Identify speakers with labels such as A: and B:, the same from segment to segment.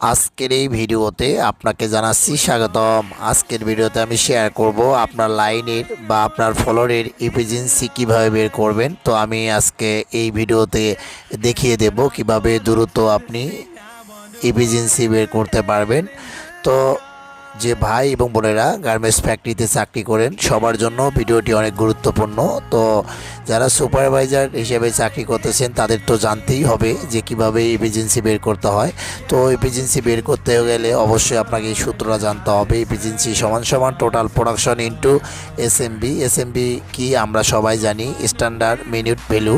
A: আজকের এই ভিডিওতে আপনাকে জানাচ্ছি স্বাগতম। আজকের ভিডিওতে আমি শেয়ার করব আপনার লাইনের বা আপনার ফলোরের ইফিজেন্সি কীভাবে বের করবেন। তো আমি আজকে এই ভিডিওতে দেখিয়ে দেব কীভাবে দ্রুত আপনি ইফিজেন্সি বের করতে পারবেন। তো যে ভাই এবং বোনেরা গার্মেন্টস ফ্যাক্টরিতে চাকরি করেন, সবার জন্য ভিডিওটি অনেক গুরুত্বপূর্ণ। তো যারা সুপারভাইজার হিসেবে চাকরি করতেছেন, তাদের তো জানতেই হবে যে কীভাবে এফিজেন্সি বের করতে হয়। তো এফিজেন্সি বের করতে গেলে অবশ্যই আপনাকে এই সূত্রটা জানতে হবে। এফিজেন্সি সমান সমান total production into S M B S M B কি আমরা সবাই জানি স্ট্যান্ডার্ড মিনিট ভ্যালু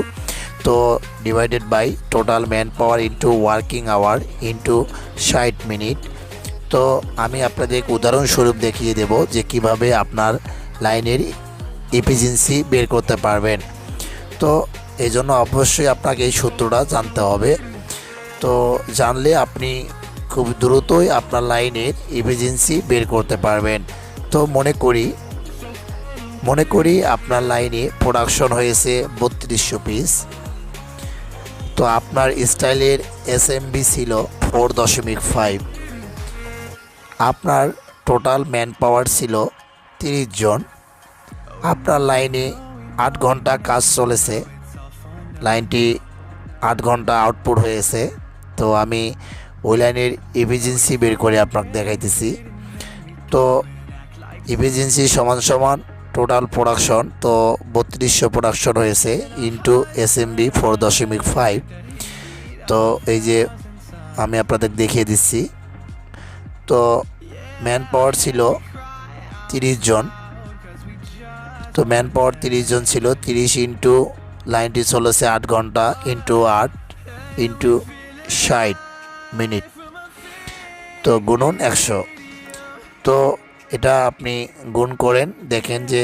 A: তো divided by total man power into working hour into ষাট মিনিট তো আমি আপনাদের উদাহরণস্বরূপ দেখিয়ে দেব যে কীভাবে আপনার লাইনের এফিসিয়েন্সি বের করতে পারবেন। তো এই জন্য অবশ্যই আপনাকে এই সূত্রটা জানতে হবে। তো জানলে আপনি খুব দ্রুতই আপনার লাইনের এফিসিয়েন্সি বের করতে পারবেন। তো মনে করি মনে করি আপনার লাইনে প্রোডাকশন হয়েছে বত্রিশশো পিস। তো আপনার স্টাইলের এসএমবি ছিল ফোর দশমিক ফাইভ। আপনার টোটাল ম্যান পাওয়ার ছিল তিরিশ জন। আপনার লাইনে আট ঘণ্টা কাজ চলেছে। লাইনটি আট ঘণ্টা আউটপুট হয়েছে। তো আমি ওই লাইনের ইমার্জেন্সি বের করে আপনাকে দেখাইতেছি। তো ইমার্জেন্সি সমান সমান টোটাল প্রোডাকশন তো বত্রিশশো প্রোডাকশন হয়েছে into S M B four দশমিক ফাইভ তো এই যে আমি আপনাদের দেখিয়ে দিচ্ছি। তো ম্যান পাওয়ার ছিল তিরিশ জন। তো ম্যান পাওয়ার তিরিশ জন ছিল, তিরিশ ইন্টু লাইনটি চলেছে আট ঘণ্টা ইন্টু আট ইন্টু ষাট মিনিট তো গুণন একশো। তো এটা আপনি গুণ করেন, দেখেন যে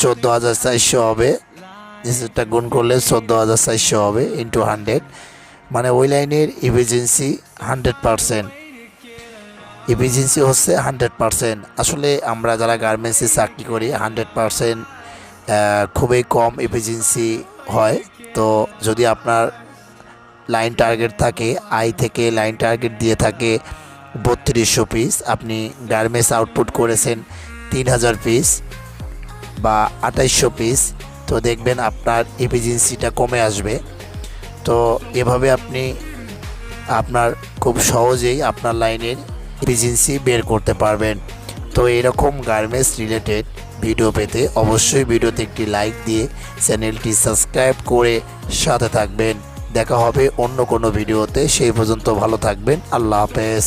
A: চোদ্দ হাজার চারশো হবে। নিচেরটা গুণ করলে চোদ্দ হাজার চারশো হবে ইন্টু হান্ড্রেড মানে ওই লাইনের ইমার্জেন্সি হান্ড্রেড পারসেন্ট এফিসিয়েন্সি হচ্ছে হান্ড্রেড পারসেন্ট। আসলে আমরা যারা গার্মেন্টসে চাকরি করি, হান্ড্রেড পারসেন্ট খুবই কম এফিসিয়েন্সি হয়। তো যদি আপনার লাইন টার্গেট থাকে, আই থেকে লাইন টার্গেট দিয়ে থাকে বত্রিশশো পিস, আপনি গার্মেন্টস আউটপুট করেছেন তিন হাজার পিস বা আঠাইশশো পিস, তো দেখবেন আপনার এফিসিয়েন্সিটা কমে আসবে। তো এভাবে আপনি আপনার খুব সহজেই আপনার লাইনের এফিসিয়েন্সি বের করতে পারবেন। তো এরকম গার্মেন্টস রিলেটেড ভিডিও পেতে অবশ্যই ভিডিওতে একটি লাইক দিয়ে চ্যানেলটি সাবস্ক্রাইব করে সাথে থাকবেন। দেখা হবে অন্য কোনো ভিডিওতে সেই পর্যন্ত ভালো থাকবেন। আল্লাহ হাফেজ।